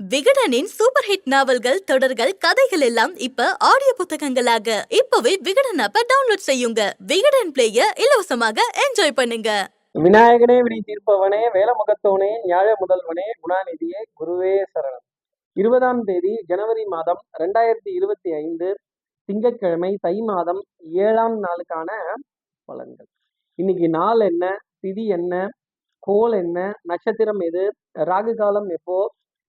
விகடனின் super hit நாவல்கள் தொடர்கள் கதைகள் எல்லாம் இப்ப ஆடியோ புத்தகங்களாக. இப்பவே விகடன் ஆப்ப டவுன்லோட் செய்யுங்க. விகடன் பிளேய இலவசமாக என்ஜாய் பண்ணுங்க. விநாயகனே வினை தீர்ப்பவனே வேலமுகத்தவனே நியாய முதல்வனே குணாநிதியே குருவே சரணம். இருபதாம் தேதி ஜனவரி மாதம் ரெண்டாயிரத்தி இருபத்தி ஐந்து திங்கட்கிழமை தை மாதம் ஏழாம் நாளுக்கான பலன்கள். இன்னைக்கு நாள் என்ன திதி என்ன கோல் என்ன நட்சத்திரம் எது ராகு காலம் எப்போ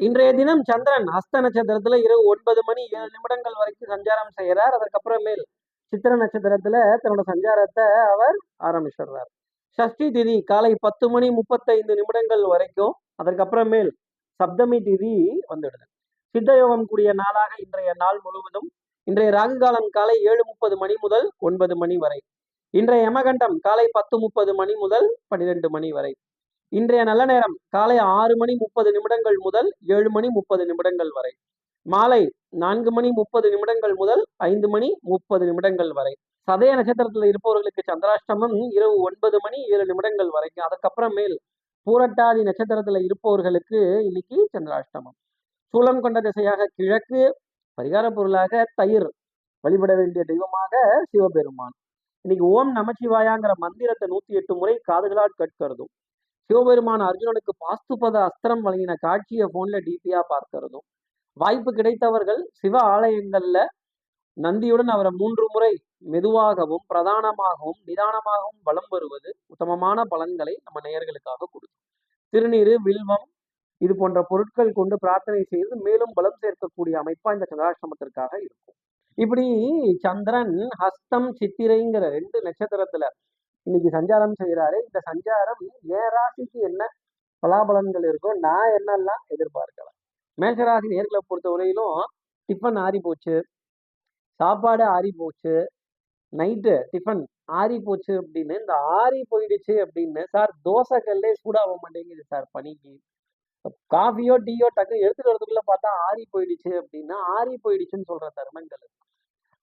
இன்றைய தினம் சந்திரன் அஸ்த நட்சத்திரத்துல இரவு ஒன்பது மணி ஏழு நிமிடங்கள் வரைக்கும் சஞ்சாரம் செய்கிறார். அதற்கப்புறமேல் சித்திர நட்சத்திரத்துல தன்னோட சஞ்சாரத்தை அவர் ஆரம்பிச்சிடுறார். சஷ்டி திதி காலை பத்து மணி முப்பத்தைந்து நிமிடங்கள் வரைக்கும் அதற்கப்புறமேல் சப்தமி திதி வந்துடுது. சித்தயோகம் கூடிய நாளாக இன்றைய நாள் முழுவதும் இன்றைய ராகு காலம் காலை ஏழு முப்பது மணி முதல் ஒன்பது மணி வரை. இன்றைய யமகண்டம் காலை பத்து முப்பது மணி முதல் பன்னிரெண்டு மணி வரை. இன்றைய நல்ல நேரம் காலை ஆறு மணி முப்பது நிமிடங்கள் முதல் ஏழு மணி முப்பது நிமிடங்கள் வரை. மாலை நான்கு மணி முப்பது நிமிடங்கள் முதல் ஐந்து மணி முப்பது நிமிடங்கள் வரை. சதய நட்சத்திரத்தில் இருப்பவர்களுக்கு சந்திராஷ்டமம் இரவு ஒன்பது மணி ஏழு நிமிடங்கள் வரைக்கும் அதுக்கப்புறமேல் பூரட்டாதி நட்சத்திரத்துல இருப்பவர்களுக்கு இன்னைக்கு சந்திராஷ்டமம். சூலம் கொண்ட திசையாக கிழக்கு பரிகார பொருளாக தயிர் வழிபட வேண்டிய தெய்வமாக சிவபெருமான். இன்னைக்கு ஓம் நமச்சிவாயாங்கிற மந்திரத்தை நூத்தி எட்டு முறை காதுகளால் கேட்கிறதும் சிவபெருமான் அர்ஜுனனுக்கு பாஸ்துபத அஸ்திரம் வழங்கின காட்சியை போன்ல டிபியா பார்க்கிறதும் வாய்ப்பு கிடைத்தவர்கள் சிவ ஆலயங்கள்ல நந்தியுடன் அவரை மூன்று முறை மெதுவாகவும் பிரதானமாகவும் நிதானமாகவும் வலம் வருவது உத்தமமான பலன்களை நம்ம நேயர்களுக்காக கொடுக்கும். திருநீரு வில்வம் இது போன்ற பொருட்கள் கொண்டு பிரார்த்தனை செய்து மேலும் பலம் சேர்க்கக்கூடிய அமைப்பா இந்த சந்திராஷ்டமத்திற்காக இருக்கும். இப்படி சந்திரன் ஹஸ்தம் சித்திரைங்கிற ரெண்டு நட்சத்திரத்துல இன்னைக்கு சஞ்சாரம் செய்கிறாரு இந்த சஞ்சாரம் என் ராசிக்கு என்ன பலாபலன்கள் இருக்கோ நான் என்னெல்லாம் எதிர்பார்க்கலாம். மேஷராசி நேர்களை பொறுத்த வரையிலும் டிஃபன் ஆறி போச்சு. சாப்பாடு ஆறி போச்சு. நைட்டு டிஃபன் ஆறி போச்சு அப்படின்னு இந்த ஆறி போயிடுச்சு அப்படின்னு சார் தோசை கல்லே சூடாக மாட்டேங்குது சார் பனிக்கு காஃபியோ டீயோ டக்கு எடுத்துட்டு வரதுக்குள்ள பார்த்தா ஆறி போயிடுச்சு அப்படின்னா ஆறி போயிடுச்சுன்னு சொல்ற தருணங்கள்.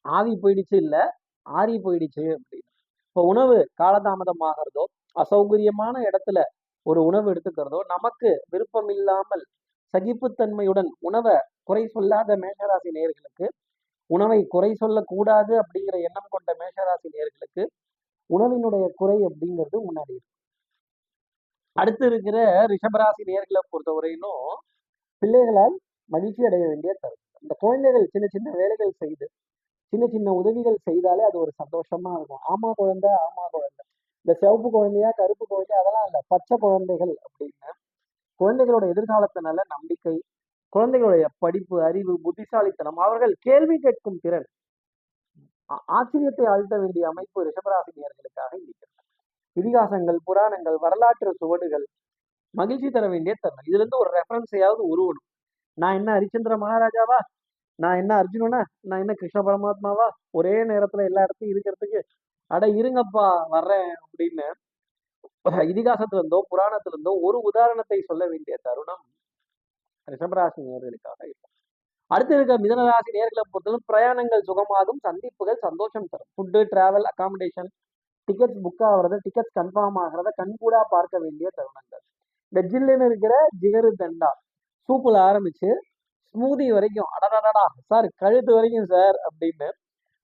ஆவி போயிடுச்சு இல்லை ஆறி போயிடுச்சு அப்படின்னு. இப்போ உணவு காலதாமதமாகிறதோ அசௌகரியமான இடத்துல ஒரு உணவு எடுத்துக்கிறதோ நமக்கு விருப்பம் இல்லாமல் சகிப்புத்தன்மையுடன் உணவை குறை சொல்லாத மேஷராசி நேர்களுக்கு உணவை குறை சொல்லக்கூடாது அப்படிங்கிற எண்ணம் கொண்ட மேஷராசி நேர்களுக்கு உணவினுடைய குறை அப்படிங்கிறது முன்னாடி இருக்கு. அடுத்து இருக்கிற ரிஷபராசி நேர்களை பொறுத்தவரையிலும் பிள்ளைகளால் மகிழ்ச்சி அடைய வேண்டிய தருணம். இந்த குழந்தைகள் சின்ன சின்ன வேலைகள் செய்து சின்ன சின்ன உதவிகள் செய்தாலே அது ஒரு சந்தோஷமா இருக்கும். ஆமா குழந்தை ஆமா குழந்தை. இந்த சிவப்பு குழந்தையா கருப்பு குழந்தை அதெல்லாம் இல்லை. பச்சை குழந்தைகள் அப்படின்னு குழந்தைகளோட எதிர்காலத்தினால நம்பிக்கை குழந்தைகளுடைய படிப்பு அறிவு புத்திசாலித்தனம் அவர்கள் கேள்வி கேட்கும் திறன் ஆச்சரியத்தை ஆழ்த்த வேண்டிய அமைப்பு ரிஷபராசினியர்களுக்காக இருக்கிறது இதிகாசங்கள் புராணங்கள் வரலாற்று சுவடுகள் மகிழ்ச்சி தர வேண்டிய தருணம். இதுல இருந்து ஒரு ரெஃபரன்ஸையாவது உருவணும். நான் என்ன ஹரிச்சந்திர மகாராஜாவா? நான் என்ன அர்ஜுனனா? நான் என்ன கிருஷ்ண பரமாத்மாவா? ஒரே நேரத்துல எல்லா இடத்தையும் இருக்கிறதுக்கு அட இருங்கப்பா வர்றேன் அப்படின்னு இதிகாசத்துல இருந்தோ புராணத்துல இருந்தோ ஒரு உதாரணத்தை சொல்ல வேண்டிய தருணம் ரிஷபராசி நேர்களுக்காக இருக்கும். அடுத்து இருக்க மிதனராசி நேர்களை பொறுத்தவரை பிரயாணங்கள் சுகமாகும் சந்திப்புகள் சந்தோஷம் தரும். Food travel accommodation tickets book ஆகிறது டிக்கெட்ஸ் கன்ஃபார்ம் ஆகிறத கண்கூடா பார்க்க வேண்டிய தருணங்கள். இந்த ஜில்லுன்னு இருக்கிற ஜிகரு தண்டா சூப்பில் ஆரம்பிச்சு ஸ்மூதி வரைக்கும். அடடடா சார் கழுத்து வரைக்கும் சார் அப்படின்னு.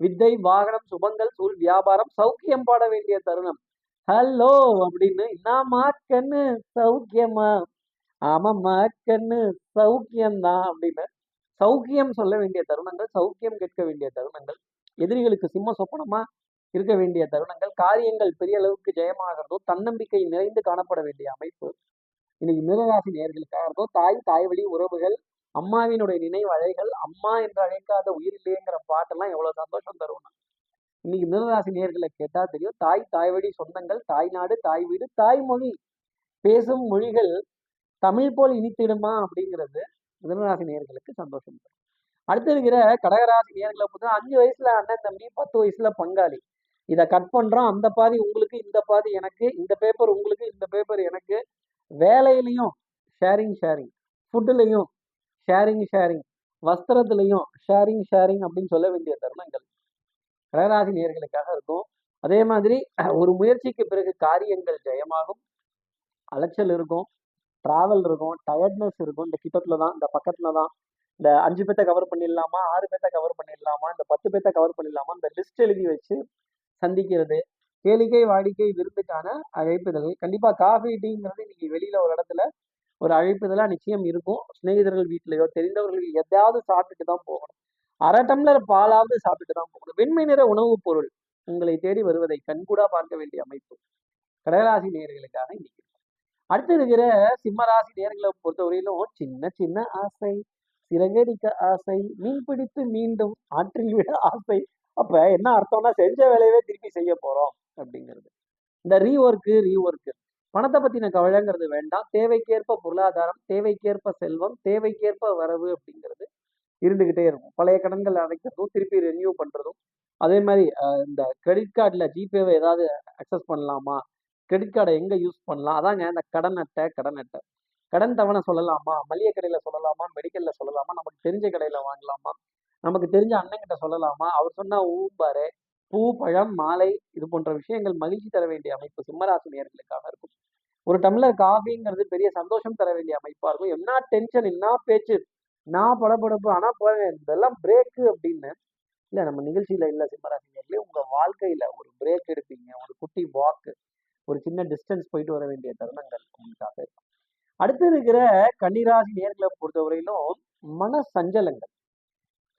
வித்தை வாகனம் சுபங்கள் சூழ் வியாபாரம் சௌக்கியம் பாட வேண்டிய தருணம். ஹலோ அப்படின்னு. என்னம்மா கண்ணு சௌக்கியமா? ஆமாம்மா கண்ணு சௌக்கியம்தான் அப்படின்னு. சௌக்கியம் சொல்ல வேண்டிய தருணங்கள் சௌக்கியம் கேட்க வேண்டிய தருணங்கள் எதிரிகளுக்கு சிம்ம சொப்பனமா இருக்க வேண்டிய தருணங்கள் காரியங்கள் பெரிய அளவுக்கு ஜெயமாகிறதோ தன்னம்பிக்கை நிறைந்து காணப்பட வேண்டிய அமைப்பு இன்னைக்கு மிருகராசி நேர்களுக்காகிறதோ தாய் தாய் வழி உறவுகள் அம்மாவினுடைய நினைவு அழைகள் அம்மா என்று அழைக்காத உயிரில்லைங்கிற பாட்டெல்லாம் எவ்வளவு சந்தோஷம் தரும் இன்னைக்கு மிருகராசி நேர்களை கேட்டா தெரியும் தாய் தாய் வழி சொந்தங்கள் தாய் நாடு தாய் வீடு தாய்மொழி பேசும் மொழிகள் தமிழ் போல் இனித்திடுமா அப்படிங்கிறது மிதனராசி நேர்களுக்கு சந்தோஷம் தரும். அடுத்து இருக்கிற கடகராசி நேர்களை பொறுத்த அஞ்சு வயசுல அண்ணன் தம்பி பத்து வயசுல பங்காளி. இதை கட் பண்றோம். அந்த பாதி உங்களுக்கு இந்த பாதி எனக்கு இந்த பேப்பர் உங்களுக்கு இந்த பேப்பர் எனக்கு. வேலையிலையும் ஷேரிங் ஷேரிங் ஃபுட்டுலையும் ஷேரிங் ஷேரிங் வஸ்திரத்துலையும் ஷேரிங் ஷேரிங் அப்படின்னு சொல்ல வேண்டிய தருணங்கள். கடகராசி நேர்களுக்காக இருக்கும். அதே மாதிரி ஒரு முயற்சிக்கு பிறகு காரியங்கள் ஜெயமாகும். அலைச்சல் இருக்கும். டிராவல் இருக்கும். டயர்ட்னஸ் இருக்கும். இந்த கிட்டத்துல தான் இந்த பக்கத்துல தான் இந்த அஞ்சு பேத்த கவர் பண்ணிடலாமா? ஆறு பேத்த கவர் பண்ணிடலாமா? இந்த பத்து பேத்த கவர் பண்ணிடலாமா? இந்த லிஸ்ட் எழுதி வச்சு சந்திக்கிறது. கேளிக்கை வாடிக்கை விருந்துக்கான அழைப்புதல் கண்டிப்பா காஃபி டீங்கிறது இன்னைக்கு வெளியில ஒரு இடத்துல ஒரு அழைப்புதலா நிச்சயம் இருக்கும். சிநேகிதர்கள் வீட்டிலையோ தெரிந்தவர்கள் எதையாவது சாப்பிட்டுட்டு தான் போகணும். அரை டம்ளர் பாலாவது சாப்பிட்டு தான் போகணும். வெண்மை நிற உணவுப் பொருள் உங்களை தேடி வருவதை கண்கூடா பார்க்க வேண்டிய அமைப்பு. கடகராசி நேர்களுக்காக இன்னைக்கு அடுத்து இருக்கிற சிம்மராசி நேர்களை பொறுத்தவரையிலும் சின்ன சின்ன ஆசை சிறகடிக்க ஆசை மீன் பிடித்து மீண்டும் ஆற்றில் விட ஆசை. அப்ப என்ன அர்த்தம்னா செஞ்ச வேலையவே திருப்பி செய்ய போறோம் அப்படிங்கிறது. இந்த ரீஒர்க்கு ரீஒர்க்கு பணத்தை பத்தின கவலைங்கிறது வேண்டாம். தேவைக்கேற்ப பொருளாதாரம் தேவைக்கேற்ப செல்வம் தேவைக்கேற்ப வரவு அப்படிங்கிறது இருந்துகிட்டே இருக்கும். பழைய கடன்கள் அடைக்கிறதும் திருப்பி ரெனியூ பண்றதும். அதே மாதிரி இந்த கிரெடிட் கார்டில் ஜிபேவை ஏதாவது அக்சஸ் பண்ணலாமா? கிரெடிட் கார்டை எங்கே யூஸ் பண்ணலாம்? அதாங்க இந்த கடன் அட்டை கடன் அட்டை. கடன் தவணை சொல்லலாமா? மளிகை கடையில் சொல்லலாமா? மெடிக்கலில் சொல்லலாமா? நமக்கு தெரிஞ்ச கடையில் வாங்கலாமா? நமக்கு தெரிஞ்ச அண்ணன்கிட்ட சொல்லலாமா? அவர் சொன்னால் ஊம்பாரு பூ பழம் மாலை இது போன்ற விஷயங்கள் மகிழ்ச்சி தர வேண்டிய அமைப்பு சிம்மராசி நேர்களுக்காக இருக்கும். ஒரு டம்ளர் காஃபிங்கிறது பெரிய சந்தோஷம் தர வேண்டிய அமைப்பா இருக்கும். என்ன டென்ஷன் என்ன பேச்சு? நான் படபடப்பு ஆனா இதெல்லாம் பிரேக்கு அப்படின்னு இல்ல நம்ம நிகழ்ச்சியில இல்ல சிம்மராசி நேர்களே உங்க வாழ்க்கையில ஒரு பிரேக் எடுப்பீங்க. ஒரு குட்டி வாக்கு ஒரு சின்ன டிஸ்டன்ஸ் போயிட்டு வர வேண்டிய தருணங்கள் உங்களுக்காக இருக்கும். அடுத்து இருக்கிற கன்னிராசி நேர்களை பொறுத்தவரையிலும் மன சஞ்சலங்கள்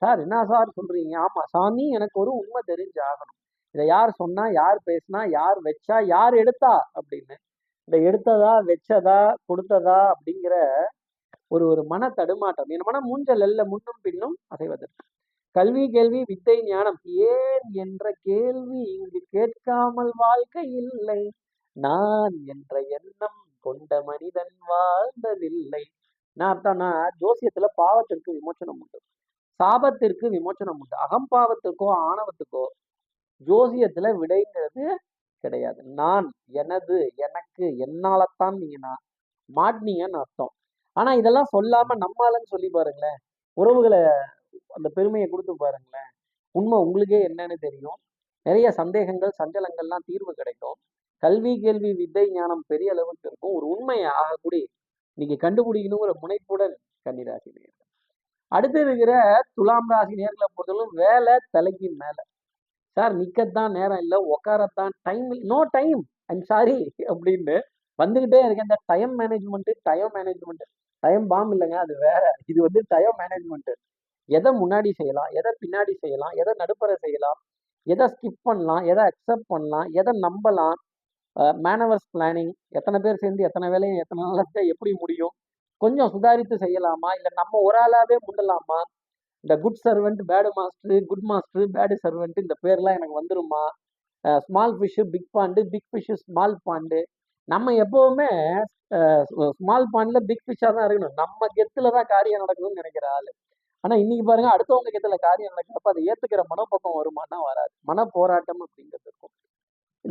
சார் என்ன சார் சொல்றீங்க? ஆமா சாமி எனக்கு ஒரு உண்மை தெரிஞ்சாகணும். இதை யார் சொன்னா யார் பேசினா யார் வச்சா யார் எடுத்தா அப்படின்னு. இதை எடுத்ததா வச்சதா கொடுத்ததா அப்படிங்கிற ஒரு ஒரு மன தடுமாட்டம் என் மனம் மூஞ்சல் அல்ல முன்னும் பின்னும் அசைவதற்கு. கல்வி கேள்வி வித்தை ஞானம். ஏன் என்ற கேள்வி இங்கு கேட்காமல் வாழ்க்கை இல்லை. நான் என்ற எண்ணம் கொண்ட மனிதன் வாழ்ந்ததில்லை. நான் அர்த்தம்னா ஜோசியத்துல பாவத்திற்கு விமோச்சனம் உண்டு. சாபத்திற்கு விமோச்சனம் உண்டு. அகம்பாவத்துக்கோ ஆணவத்துக்கோ ஜோசியத்துல விடைங்கிறது கிடையாது. நான் எனது எனக்கு என்னாலத்தான் நீங்க நான் மாட்டினீங்கன்னு அர்த்தம். ஆனா இதெல்லாம் சொல்லாம நம்மாலன்னு சொல்லி பாருங்களேன். உறவுகளை அந்த பெருமையை கொடுத்து பாருங்களேன். உண்மை உங்களுக்கே என்னன்னு தெரியும். நிறைய சந்தேகங்கள் சஞ்சலங்கள்லாம் தீர்வு கிடைக்கும். கல்வி கேள்வி வித்தை ஞானம் பெரிய அளவுக்கு இருக்கும். ஒரு உண்மையை ஆகக்கூடிய நீங்க கண்டுபிடிக்கணுங்கிற முனைப்புடன் கன்னிராசி அடுத்து இருக்கிற துலாம் ராசி நேர்களை பொறுத்தவரைக்கும் வேலை தலைக்கு மேலே. சார் நிற்கத்தான் நேரம் இல்லை உட்காரத்தான் time no time I'm sorry அப்படின்னு வந்துக்கிட்டே இருக்கேன் இந்த time management time management time bomb இல்லைங்க அது வேற. இது வந்து டைம் மேனேஜ்மெண்ட்டு எதை முன்னாடி செய்யலாம் எதை பின்னாடி செய்யலாம் எதை நடுப்புற செய்யலாம் எதை ஸ்கிப் பண்ணலாம் எதை அக்செப்ட் பண்ணலாம் எதை நம்பலாம் மேனவர்ஸ் பிளானிங் எத்தனை பேர் சேர்ந்து எத்தனை வேலையும் எத்தனை நாளத்தை எப்படி முடியும் கொஞ்சம் சுதாரித்து செய்யலாமா? இல்லை நம்ம ஒரு ஆளாவே முண்டலாமா இந்த good servant bad master good master bad servant இந்த பேர்லாம் எனக்கு வந்துருமா? Small fish big pond big fish small pond நம்ம எப்போவுமே ஸ்மால் பாண்டில் பிக் ஃபிஷ்ஷாக தான் இருக்கணும். நம்ம கெத்துல தான் காரியம் நடக்குதுன்னு நினைக்கிற ஆளு. ஆனால் இன்னைக்கு பாருங்க அடுத்தவங்க கெத்துல காரியம் நடக்கிறப்ப அதை ஏத்துக்கிற மனப்பக்கம் வருமானா வராது. மன போராட்டம் அப்படி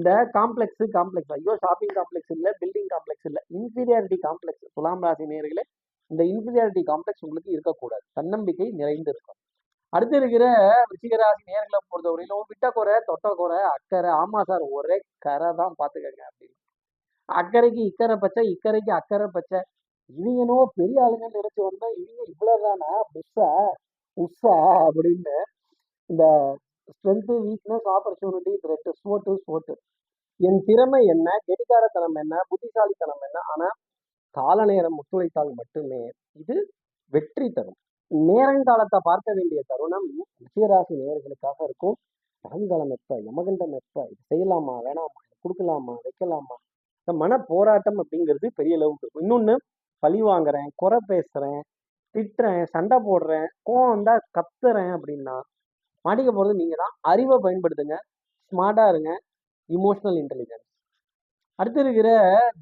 இந்த காம்ப்ளெக்ஸ் காம்ப்ளெக்ஸ் ஐயோ ஷாப்பிங் காம்ப்ளெக்ஸ் இல்லை பில்டிங் காம்ப்ளெக்ஸ் இல்லை. இன்ஃபீரியாரிட்டி காம்ப்ளெக்ஸ் துலாம் ராசி நேர்களே இந்த இன்ஃபீரியாரிட்டி காம்ப்ளெக்ஸ் உங்களுக்கு இருக்கக்கூடாது. தன்னம்பிக்கை நிறைந்து இருக்கும். அடுத்து இருக்கிற ரிஷிகராசி நேர்களை பொறுத்தவரையிலும் விட்டக்குறை தொட்டக்குறை அக்கறை. ஆமா சார் ஒரே கரை தான் பார்த்துக்கங்க அப்படின்னு. அக்கறைக்கு இக்கரை பச்சை இக்கரைக்கு அக்கறை பச்சை. இவங்க என்னவோ பெரிய ஆளுங்கன்னு நினைச்சு வந்தா இவங்க இவ்வளவுதானா? புஷா உஷா அப்படின்னு இந்த ஸ்ட்ரென்த்து வீக்னஸ் ஆப்பர்ச்சுனிட்டி த்ரெட் ஸ்வோட்டு ஸ்வோட்டு என் திறமை என்ன? கெடிகாரத்தனம் என்ன? புத்திசாலித்தனம் என்ன? ஆனால் கால நேரம் ஒத்துழைத்தால் மட்டுமே இது வெற்றி தரும். நேரங்காலத்தை பார்க்க வேண்டிய தருணம் விஷயராசி நேர்களுக்காக இருக்கும். சாயங்காலம் எப்ப? யமகண்டம் எப்ப? இது செய்யலாமா? வேணாமா? இது கொடுக்கலாமா? வைக்கலாமா? இந்த மன போராட்டம் அப்படிங்கிறது பெரிய அளவுக்கு இருக்கும். இன்னொன்று பழி வாங்குறேன் குறை பேசுறேன் திட்டுறேன் சண்டை போடுறேன் கோவம் வந்தா கத்துறேன் அப்படின்னா மாட்டிக்க போகிறது நீங்கள் தான் அறிவை பயன்படுத்துங்க ஸ்மார்ட்டாக இருங்க இமோஷனல் இன்டெலிஜென்ஸ் அடுத்து இருக்கிற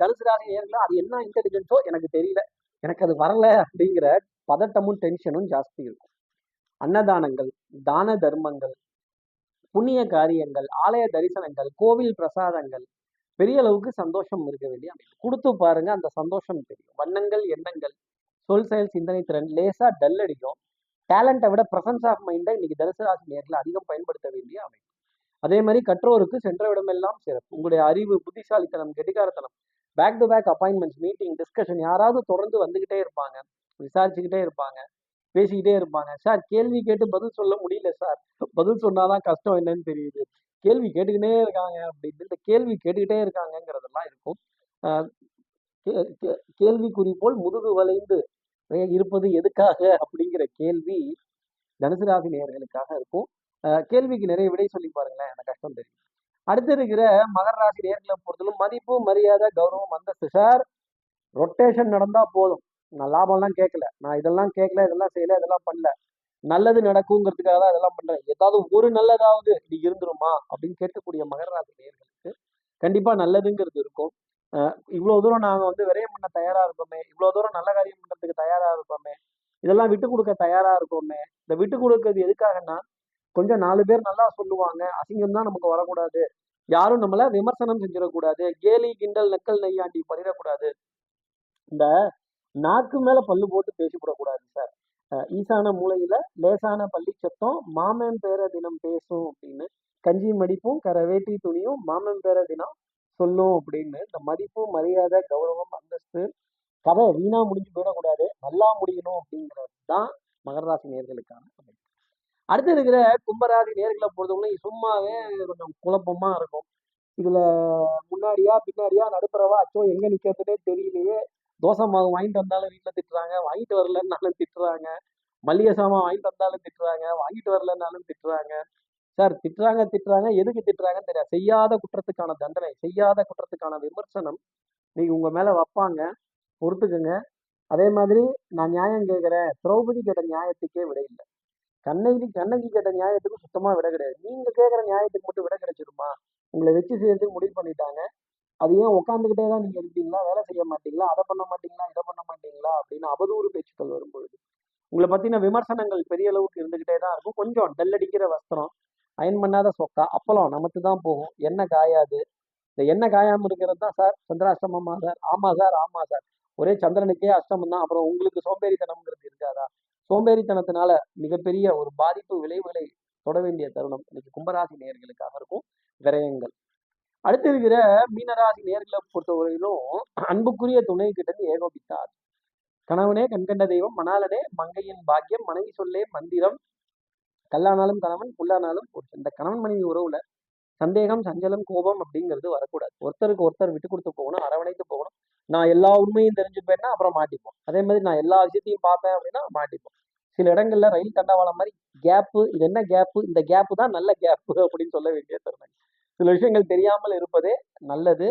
தனுசு ராசி நேர்களும் அது என்ன இன்டெலிஜென்ஸோ எனக்கு தெரியல. எனக்கு அது வரல அப்படிங்கிற பதட்டமும் டென்ஷனும் ஜாஸ்தி இருக்கும். அன்னதானங்கள் தான தர்மங்கள் புண்ணிய காரியங்கள் ஆலய தரிசனங்கள் கோவில் பிரசாதங்கள் பெரிய அளவுக்கு சந்தோஷம் இருக்க வேண்டிய அமைப்பு. கொடுத்து பாருங்க அந்த சந்தோஷம் தெரியும். வண்ணங்கள் எண்ணங்கள் சொல் செயல் சிந்தனை திறன் லேசா டல் அடிக்கும். டேலண்ட்டை விட பிரசன்ஸ் ஆஃப் மைண்டை இன்னைக்கு தனுசு ராசி நேரில் அதிகம் பயன்படுத்த வேண்டிய அமைப்பு. அதே மாதிரி கற்றோருக்கு சென்ற இடமெல்லாம் சிறப்பு. உங்களுடைய அறிவு புத்திசாலித்தனம் கெட்டிக்காரத்தனம் back to back appointments meeting discussion யாராவது தொடர்ந்து வந்துகிட்டே இருப்பாங்க. விசாரிச்சுக்கிட்டே இருப்பாங்க. பேசிக்கிட்டே இருப்பாங்க. சார் கேள்வி கேட்டு பதில் சொல்ல முடியல சார். பதில் சொன்னாதான் கஷ்டம் என்னன்னு தெரியுது. கேள்வி கேட்டுக்கிட்டே இருக்காங்க அப்படின்னு. இந்த கேள்வி கேட்டுக்கிட்டே இருக்காங்கங்கிறதெல்லாம் இருக்கும். கே- கே- கேள்விக்குறி போல் முதுகு வளைந்து இருப்பது எதுக்காக அப்படிங்கிற கேள்வி தனுசு ராசி நேயர்களுக்காக இருக்கும். கேள்விக்கு நிறைய விடை சொல்லி பாருங்களேன் எனக்கு கஷ்டம் தெரியும் அடுத்து இருக்கிற மகர ராசி நேர்களை பொறுத்தலும் மதிப்பு மரியாதை கௌரவம் அந்தஸ்து. சார் ரொட்டேஷன் நடந்தா போதும். நான் லாபம்லாம் கேட்கல. நான் இதெல்லாம் கேட்கல இதெல்லாம் செய்யல இதெல்லாம் பண்ணல. நல்லது நடக்குங்கிறதுக்காக தான் இதெல்லாம் பண்றேன். ஏதாவது ஒரு நல்லதாவது இப்படி இருந்துருமா அப்படின்னு கேட்கக்கூடிய மகர ராசி நேர்களுக்கு கண்டிப்பா நல்லதுங்கிறது இருக்கும். இவ்வளவு தூரம் நாங்க வந்து விரயம் பண்ண தயாரா இருக்கோமே இவ்வளவு தூரம் நல்ல காரியம் கொடுக்கறதுக்கு தயாரா இருக்கோமே. இதெல்லாம் விட்டு கொடுக்க தயாரா இருக்கோமே. இந்த விட்டு கொடுக்கறது எதுக்காகன்னா கொஞ்சம் நாலு பேர் நல்லா சொல்லுவாங்க. அசிங்கம் தான் நமக்கு வரக்கூடாது. யாரும் நம்மள விமர்சனம் செஞ்சிடக்கூடாது. கேலி கிண்டல் நக்கல் நெய்யாண்டி பண்ணிடக்கூடாது இந்த நாக்கு மேல பல்லு போட்டு பேசிவிடக்கூடாது சார். அஹ் ஈசான மூலையில லேசான பள்ளி சத்தம் மாமன் பேர தினம் பேசும் அப்படின்னு. கஞ்சி மடிப்பும் கரவேட்டி துணியும் மாமன் பேர தினம் சொல்லும் அப்படின்னு. இந்த மதிப்பு மரியாதை கௌரவம் அந்தஸ்து கதை வீணா முடிஞ்சு போயிடக்கூடாது நல்லா முடியணும் அப்படிங்கிறது தான் மகர ராசி நேர்களுக்கான அடுத்து இருக்கிற கும்பராசி நேர்களை பொறுத்தவரை சும்மாவே கொஞ்சம் குழப்பமா இருக்கும். இதுல முன்னாடியா பின்னாடியா நடுப்புறவா அச்சோ எங்க நிக்கிறதுனே தெரியலையே. தோசை மாவு வாங்கிட்டு வந்தாலும் வீட்டுல திட்டுறாங்க வாங்கிட்டு வரலன்னாலும் திட்டுறாங்க. மல்லிகை சாமான் வாங்கிட்டு வந்தாலும் திட்டுறாங்க வாங்கிட்டு வரலன்னாலும் திட்டுறாங்க. சார் திட்டுறாங்க திட்டுறாங்க எதுக்கு திட்டுறாங்கன்னு தெரியாது. செய்யாத குற்றத்துக்கான தண்டனை செய்யாத குற்றத்துக்கான விமர்சனம் நீங்க உங்க மேல வைப்பாங்க. பொறுத்துக்குங்க. அதே மாதிரி நான் நியாயம் கேட்குறேன். திரௌபதி கேட்ட நியாயத்துக்கே விட இல்லை. கண்ணகி கண்ணகி கேட்ட நியாயத்துக்கு சுத்தமாக விட கிடையாது. நீங்கள் கேட்குற நியாயத்துக்கு மட்டும் விட கிடைச்சிருமா? உங்களை வச்சு செய்யறதுக்கு முடிவு பண்ணிட்டாங்க. அது ஏன் உட்காந்துக்கிட்டே தான் நீங்கள் இருப்பீங்களா வேலை செய்ய மாட்டீங்களா? அதை பண்ண மாட்டீங்களா? இதை பண்ண மாட்டீங்களா? அப்படின்னு அவதூறு பேச்சுக்கள் வரும்பொழுது. உங்களை பற்றின விமர்சனங்கள் பெரிய அளவுக்கு இருந்துக்கிட்டே தான் இருக்கும். கொஞ்சம் டல்லடிக்கிற வஸ்திரம் அயன் பண்ணாத சொக்கா அப்பளம் நமக்கு தான் போகும். எண்ணெய் காயாது. இந்த எண்ணெய் காயாமல் இருக்கிறது தான் சார். சந்திராசிரமமா சார்? ஆமாம் சார் ஆமாம் சார். ஒரே சந்திரனுக்கே அஷ்டமம் தான் அப்புறம் உங்களுக்கு சோம்பேறித்தனம்ங்கிறது இருக்காதா? சோம்பேறித்தனத்தினால மிகப்பெரிய ஒரு பாதிப்பு விளைவுகளை தொட வேண்டிய தருணம் இன்னைக்கு கும்பராசி நேர்களுக்காக இருக்கும் விரயங்கள். அடுத்து இருக்கிற மீனராசி நேர்களை பொறுத்தவரையிலும் அன்புக்குரிய துணை கிட்ட இருந்து ஏகோபித்தார் கணவனே கண்கண்ட தெய்வம் மணாலனே மங்கையின் பாக்கியம் மனைவி சொல்லே மந்திரம். கல்லானாலும் கணவன் புல்லானாலும் இந்த கணவன் மனைவி உறவுல சந்தேகம் சஞ்சலம் கோபம் அப்படிங்கிறது வரக்கூடாது. ஒருத்தருக்கு ஒருத்தர் விட்டு கொடுத்து போகணும் அரவணைத்து போகணும். நான் எல்லா உண்மையும் தெரிஞ்சுப்பேன்னா அப்புறம் மாட்டிப்போம். அதே மாதிரி நான் எல்லா விஷயத்தையும் பார்ப்பேன் அப்படின்னா மாட்டிப்போம். சில இடங்கள்ல ரயில் தண்டவாளம் மாதிரி கேப்பு இது என்ன கேப்பு இந்த கேப்பு தான் நல்ல கேப்பு அப்படின்னு சொல்ல வேண்டிய தருணம். சில விஷயங்கள் தெரியாமல் இருப்பதே நல்லது.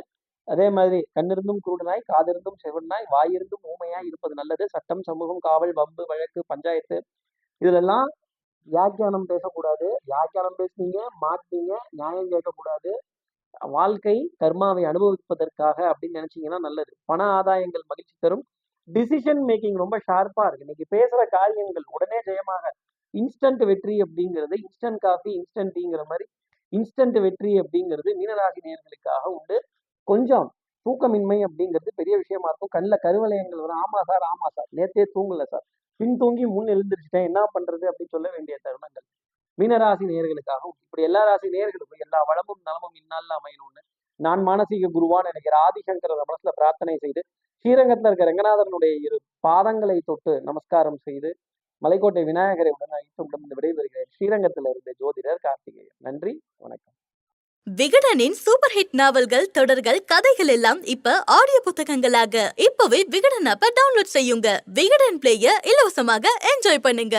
அதே மாதிரி கண்ணிருந்தும் குருடனாய் காதிருந்தும் செவனாய் வாயிருந்தும் ஊமையாய் இருப்பது நல்லது. சட்டம் சமூகம் காவல் வம்பு வழக்கு பஞ்சாயத்து இதுலெல்லாம் வியாக்கியானம் பேசக்கூடாது. வியாக்கியானம் பேசுனீங்க மாட்டீங்க நியாயம் கேட்கக்கூடாது. வாழ்க்கை கர்மாவை அனுபவிப்பதற்காக அப்படின்னு நினைச்சீங்கன்னா நல்லது. பண ஆதாயங்கள் மகிழ்ச்சி தரும். டிசிஷன் மேக்கிங் ரொம்ப ஷார்ப்பா இருக்கு. இன்னைக்கு பேசுற காரியங்கள் உடனே ஜெயமாக. இன்ஸ்டன்ட் வெற்றி அப்படிங்கிறது இன்ஸ்டன்ட் காஃபி இன்ஸ்டன்ட் டீங்கிற மாதிரி இன்ஸ்டன்ட் வெற்றி அப்படிங்கிறது மீனராசி நேர்களுக்காக உண்டு. கொஞ்சம் தூக்கமின்மை அப்படிங்கிறது பெரிய விஷயமா இருக்கும். கண்ணில் கருவலயங்கள் வரும். ஆமா சார் ஆமா சார். நேத்தே தூங்கல சார். பின் தூங்கி முன் எழுந்திருச்சுட்டேன். என்ன பண்றது அப்படின்னு சொல்ல வேண்டிய தருணங்கள். மீனராசி நேர்களுக்காகவும் இப்படி எல்லா ராசி நேர்களுக்கும் எல்லா வளமும் நலமும் இந்நாளில் அமையணும்னு நான் மானசீக குருவான் நினைக்கிற ஆதிசங்கர மனசுல பிரார்த்தனை செய்து ஸ்ரீரங்கத்தில் இருக்க ரங்கநாதனுடைய இரு பாதங்களை தொட்டு நமஸ்காரம் செய்து மலைக்கோட்டை விநாயகரை உடன் அழைத்து இந்த விடைபெறுகிறேன். ஸ்ரீரங்கத்தில் இருந்த ஜோதிடர் கார்த்திகேயன். நன்றி வணக்கம். விகடனின் சூப்பர் ஹிட் நாவல்கள் தொடர்கள் கதைகள் எல்லாம் இப்ப ஆடியோ புத்தகங்களாக. இப்பவே விகடன் ஆப்பை டவுன்லோட் செய்யுங்க. விகடன் பிளேய இலவசமாக என்ஜாய் பண்ணுங்க.